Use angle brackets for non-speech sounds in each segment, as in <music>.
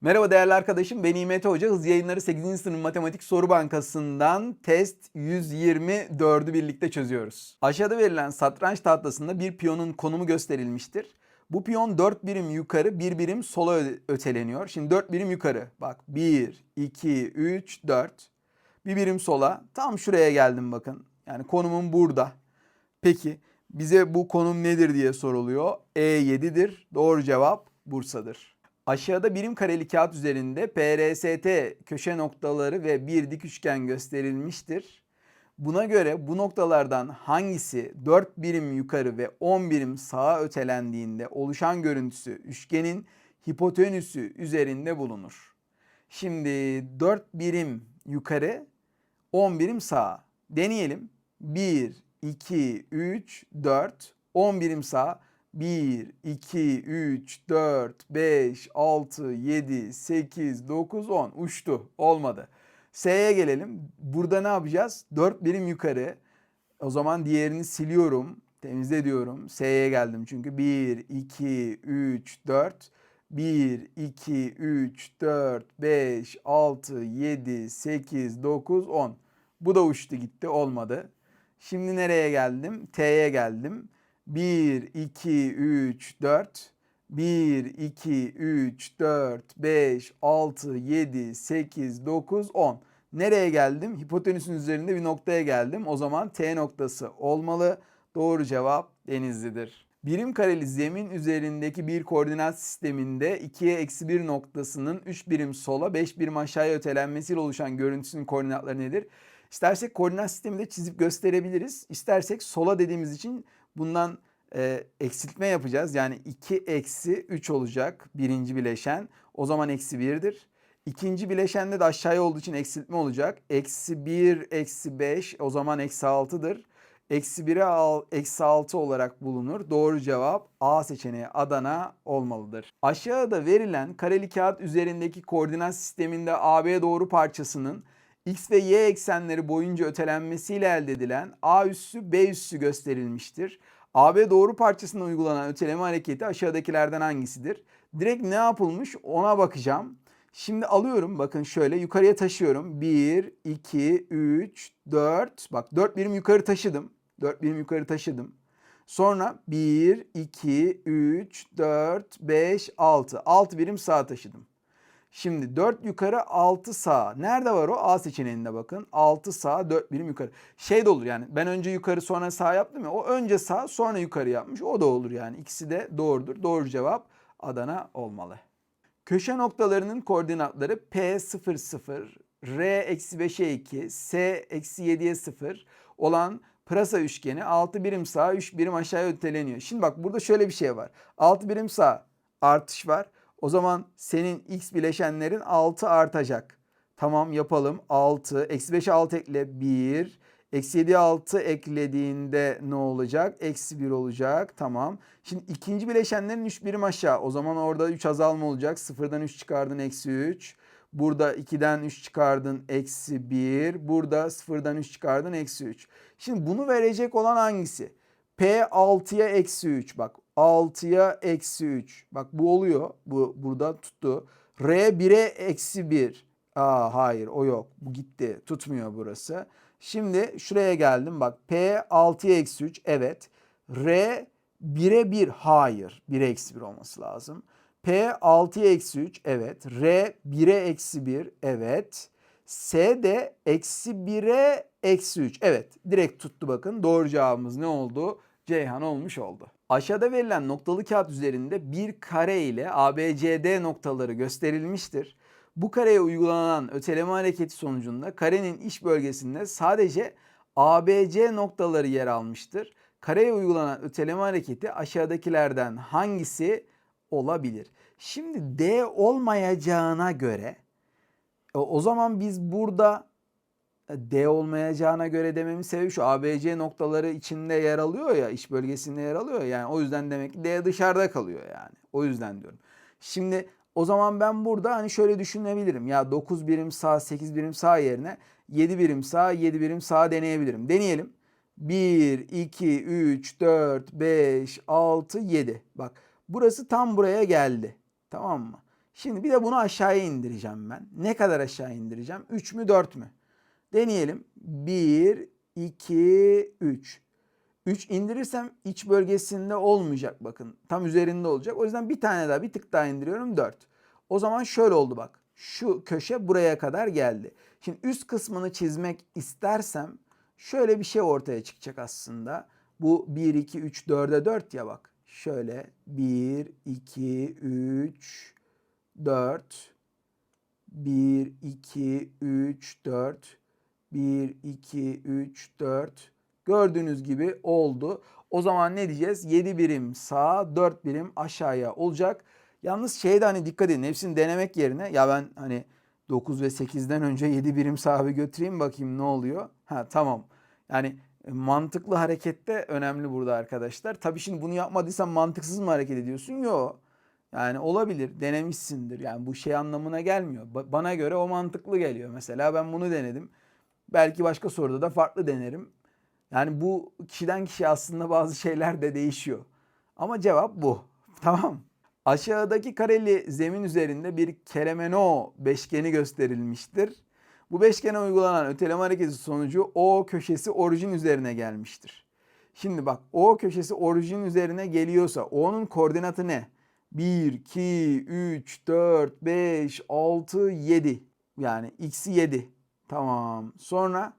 Merhaba değerli arkadaşım ben İmet Hoca. Hız yayınları 8. sınıf matematik soru bankasından test 124'ü birlikte çözüyoruz. Aşağıda verilen satranç tahtasında bir piyonun konumu gösterilmiştir. Bu piyon 4 birim yukarı 1 birim sola öteleniyor. Şimdi 4 birim yukarı. Bak 1, 2, 3, 4. Bir birim sola. Tam şuraya geldim bakın. Yani konumum burada. Peki bize bu konum nedir diye soruluyor. E7'dir. Doğru cevap Bursa'dır. Aşağıda birim kareli kağıt üzerinde PRST köşe noktaları ve bir dik üçgen gösterilmiştir. Buna göre bu noktalardan hangisi 4 birim yukarı ve 10 birim sağa ötelendiğinde oluşan görüntüsü üçgenin hipotenüsü üzerinde bulunur. Şimdi 4 birim yukarı 10 birim sağa. Deneyelim. 1, 2, 3, 4. 10 birim sağa. 1, 2, 3, 4, 5, 6, 7, 8, 9, 10. Uçtu. Olmadı. S'ye gelelim. Burada ne yapacağız? 4 birim yukarı. O zaman diğerini siliyorum. Temizle diyorum. S'ye geldim çünkü. 1, 2, 3, 4. 1, 2, 3, 4, 5, 6, 7, 8, 9, 10. Bu da uçtu gitti olmadı. Şimdi nereye geldim? T'ye geldim. 1, 2, 3, 4. 1, 2, 3, 4, 5, 6, 7, 8, 9, 10. Nereye geldim? Hipotenüsün üzerinde bir noktaya geldim. O zaman T noktası olmalı. Doğru cevap Denizli'dir. Birim kareli zemin üzerindeki bir koordinat sisteminde 2'ye eksi 1 noktasının 3 birim sola 5 birim aşağıya ötelenmesiyle oluşan görüntüsünün koordinatları nedir? İstersek koordinat sistemi de çizip gösterebiliriz. İstersek sola dediğimiz için bundan e, eksiltme yapacağız. Yani 2 eksi 3 olacak birinci bileşen. O zaman eksi 1'dir. İkinci bileşende de aşağıya olduğu için eksiltme olacak. Eksi 1, eksi 5 o zaman eksi 6'dır. Eksi 1'e al, eksi 6 olarak bulunur. Doğru cevap A seçeneği Adana olmalıdır. Aşağıda verilen kareli kağıt üzerindeki koordinat sisteminde AB doğru parçasının x ve y eksenleri boyunca ötelenmesiyle elde edilen A üssü B üssü gösterilmiştir. AB doğru parçasına uygulanan öteleme hareketi aşağıdakilerden hangisidir? Direkt ne yapılmış ona bakacağım. Şimdi alıyorum bakın şöyle yukarıya taşıyorum. 1, 2, 3, 4. Bak 4 birim yukarı taşıdım. 4 birim yukarı taşıdım. Sonra 1, 2, 3, 4, 5, 6. 6 birim sağa taşıdım. Şimdi 4 yukarı 6 sağ. Nerede var o? A seçeneğinde bakın. 6 sağ 4 birim yukarı. Şey de olur yani ben önce yukarı sonra sağ yaptım ya. O önce sağ sonra yukarı yapmış. O da olur yani. İkisi de doğrudur. Doğru cevap Adana olmalı. Köşe noktalarının koordinatları P00, R-5'e 2, S-7'ye 0 olan pırasa üçgeni 6 birim sağa 3 birim aşağıya öteleniyor. Şimdi bak burada şöyle bir şey var. 6 birim sağ artış var. O zaman senin x bileşenlerin 6 artacak. Tamam yapalım. 6. Eksi 5'e 6 ekle 1. Eksi 7'ye 6 eklediğinde ne olacak? Eksi 1 olacak. Tamam. Şimdi ikinci bileşenlerin 3 birim aşağı. O zaman orada 3 azalma olacak. 0'dan 3 çıkardın eksi 3. Burada 2'den 3 çıkardın eksi 1. Burada 0'dan 3 çıkardın eksi 3. Şimdi bunu verecek olan hangisi? P 6'ya eksi 3. Bak 6'ya eksi 3. Bak bu oluyor. Bu burada tuttu. R 1'e eksi 1. Aa hayır o yok. Bu gitti. Tutmuyor burası. Şimdi şuraya geldim. Bak P 6'ya eksi 3. Evet. R 1'e 1. Hayır. 1'e eksi 1 olması lazım. P 6'ya eksi 3. Evet. R 1'e eksi 1. Evet. S de eksi 1'e eksi 3. Evet. Direkt tuttu bakın. Doğru cevabımız ne oldu? Ceyhan olmuş oldu. Aşağıda verilen noktalı kağıt üzerinde bir kare ile ABCD noktaları gösterilmiştir. Bu kareye uygulanan öteleme hareketi sonucunda karenin iç bölgesinde sadece ABC noktaları yer almıştır. Kareye uygulanan öteleme hareketi aşağıdakilerden hangisi olabilir? Şimdi D olmayacağına göre e, o zaman biz burada D olmayacağına göre dememin sebebi şu ABC noktaları içinde yer alıyor ya iç bölgesinde yer alıyor yani o yüzden demek ki D dışarıda kalıyor yani. O yüzden diyorum. Şimdi o zaman ben burada hani şöyle düşünebilirim. Ya 9 birim sağ 8 birim sağ yerine 7 birim sağ 7 birim sağ deneyebilirim. Deneyelim. 1, 2, 3, 4, 5, 6, 7. Bak burası tam buraya geldi. Tamam mı? Şimdi bir de bunu aşağıya indireceğim ben. Ne kadar aşağı indireceğim? 3 mü 4 mü? Deneyelim. 1, 2, 3. 3 indirirsem iç bölgesinde olmayacak bakın. Tam üzerinde olacak. O yüzden bir tane daha bir tık daha indiriyorum 4. O zaman şöyle oldu bak. Şu köşe buraya kadar geldi. Şimdi üst kısmını çizmek istersem şöyle bir şey ortaya çıkacak aslında. Bu 1, 2, 3, 4'e 4 ya bak. Şöyle 1, 2, 3, 4, 1, 2, 3, 4, 1, 2, 3, 4. Gördüğünüz gibi oldu. O zaman ne diyeceğiz? 7 birim sağa, 4 birim aşağıya olacak. Yalnız şeyde hani dikkat edin hepsini denemek yerine ya ben hani 9 ve 8'den önce 7 birim sağa bir götüreyim bakayım ne oluyor. Ha tamam. Yani e, mantıklı harekette önemli burada arkadaşlar. Tabii şimdi bunu yapmadıysan mantıksız mı hareket ediyorsun? Yok. Yani olabilir. Denemişsindir. Yani bu şey anlamına gelmiyor. Ba- Bana göre o mantıklı geliyor. Mesela ben bunu denedim. Belki başka soruda da farklı denerim. Yani bu kişiden kişiye aslında bazı şeyler de değişiyor. Ama cevap bu. <laughs> Tamam. Aşağıdaki kareli zemin üzerinde bir Keremeno beşgeni gösterilmiştir. Bu beşgene uygulanan öteleme hareketi sonucu O köşesi orijin üzerine gelmiştir. Şimdi bak O köşesi orijin üzerine geliyorsa O'nun koordinatı ne? 1, 2, 3, 4, 5, 6, 7. Yani x'i 7. Tamam. Sonra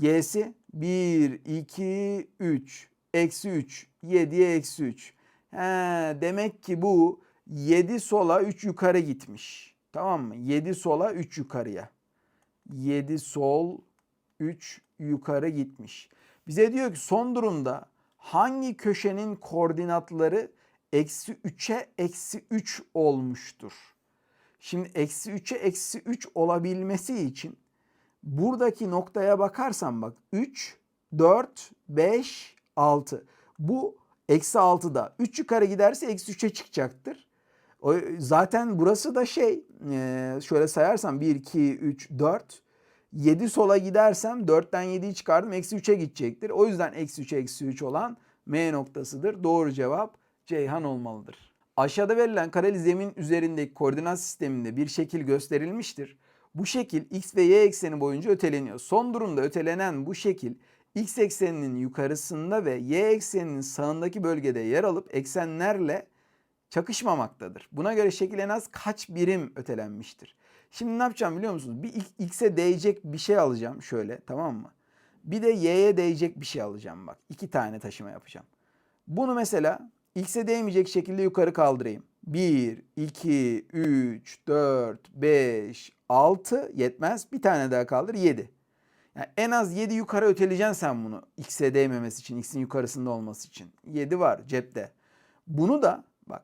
y'si 1, 2, 3. Eksi 3. 7'ye eksi 3. He, demek ki bu 7 sola 3 yukarı gitmiş. Tamam mı? 7 sola 3 yukarıya. 7 sol 3 yukarı gitmiş. Bize diyor ki son durumda hangi köşenin koordinatları eksi 3'e eksi 3 olmuştur? Şimdi eksi 3'e eksi 3 olabilmesi için buradaki noktaya bakarsan bak 3, 4, 5, 6. Bu eksi 6'da 3 yukarı giderse eksi 3'e çıkacaktır. O, zaten burası da şey e, şöyle sayarsam 1, 2, 3, 4. 7 sola gidersem 4'ten 7'yi çıkardım eksi 3'e gidecektir. O yüzden eksi 3 eksi 3 olan M noktasıdır. Doğru cevap Ceyhan olmalıdır. Aşağıda verilen kareli zemin üzerindeki koordinat sisteminde bir şekil gösterilmiştir. Bu şekil x ve y ekseni boyunca öteleniyor. Son durumda ötelenen bu şekil x ekseninin yukarısında ve y ekseninin sağındaki bölgede yer alıp eksenlerle çakışmamaktadır. Buna göre şekil en az kaç birim ötelenmiştir? Şimdi ne yapacağım biliyor musunuz? Bir x'e değecek bir şey alacağım şöyle tamam mı? Bir de y'ye değecek bir şey alacağım bak. İki tane taşıma yapacağım. Bunu mesela x'e değmeyecek şekilde yukarı kaldırayım. 1, 2, 3, 4, 5, 6 yetmez. Bir tane daha kaldır 7. Yani en az 7 yukarı öteleyeceksin sen bunu. X'e değmemesi için, x'in yukarısında olması için. 7 var cepte. Bunu da bak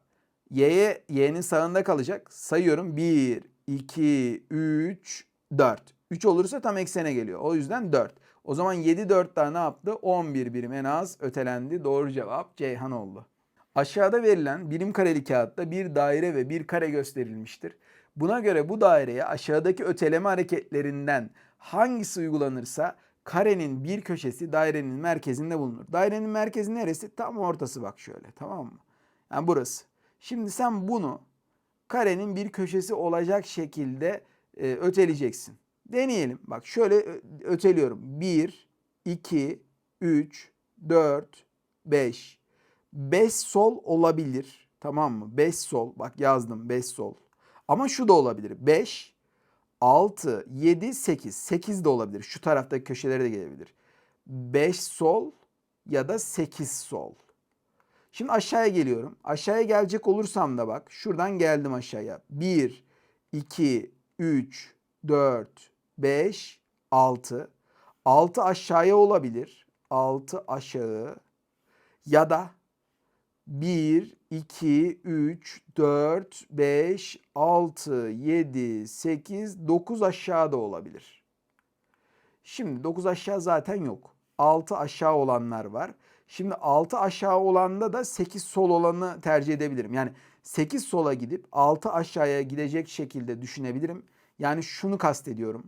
y'ye y'nin sağında kalacak. Sayıyorum 1, 2, 3, 4. 3 olursa tam eksene geliyor. O yüzden 4. O zaman 7 4 daha ne yaptı? 11 birim en az ötelendi. Doğru cevap Ceyhan oldu. Aşağıda verilen birim kareli kağıtta bir daire ve bir kare gösterilmiştir. Buna göre bu daireye aşağıdaki öteleme hareketlerinden hangisi uygulanırsa karenin bir köşesi dairenin merkezinde bulunur. Dairenin merkezi neresi? Tam ortası bak şöyle tamam mı? Yani burası. Şimdi sen bunu karenin bir köşesi olacak şekilde e, öteleyeceksin. Deneyelim. Bak şöyle ö- öteliyorum. 1, 2, 3, 4, 5. 5 sol olabilir. Tamam mı? 5 sol. Bak yazdım 5 sol. Ama şu da olabilir. 5, 6, 7, 8. 8 de olabilir. Şu taraftaki köşelere de gelebilir. 5 sol ya da 8 sol. Şimdi aşağıya geliyorum. Aşağıya gelecek olursam da bak şuradan geldim aşağıya. 1, 2, 3, 4, 5, 6. 6 aşağıya olabilir. 6 aşağı ya da 1, 2, 3, 4, 5, 6, 7, 8, 9 aşağıda olabilir. Şimdi 9 aşağı zaten yok. 6 aşağı olanlar var. Şimdi 6 aşağı olanda da 8 sol olanı tercih edebilirim. Yani 8 sola gidip 6 aşağıya gidecek şekilde düşünebilirim. Yani şunu kastediyorum.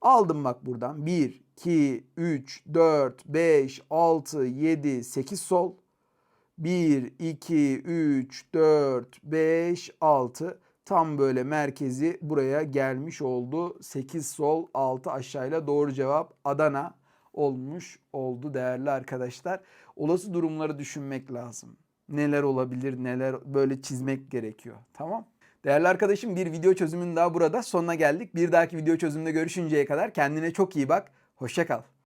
Aldım bak buradan 1, 2, 3, 4, 5, 6, 7, 8 sol. 1, 2, 3, 4, 5, 6. Tam böyle merkezi buraya gelmiş oldu. 8 sol 6 aşağıyla doğru cevap Adana olmuş oldu değerli arkadaşlar. Olası durumları düşünmek lazım. Neler olabilir neler böyle çizmek gerekiyor. Tamam. Değerli arkadaşım bir video çözümün daha burada sonuna geldik. Bir dahaki video çözümünde görüşünceye kadar kendine çok iyi bak. Hoşça kal.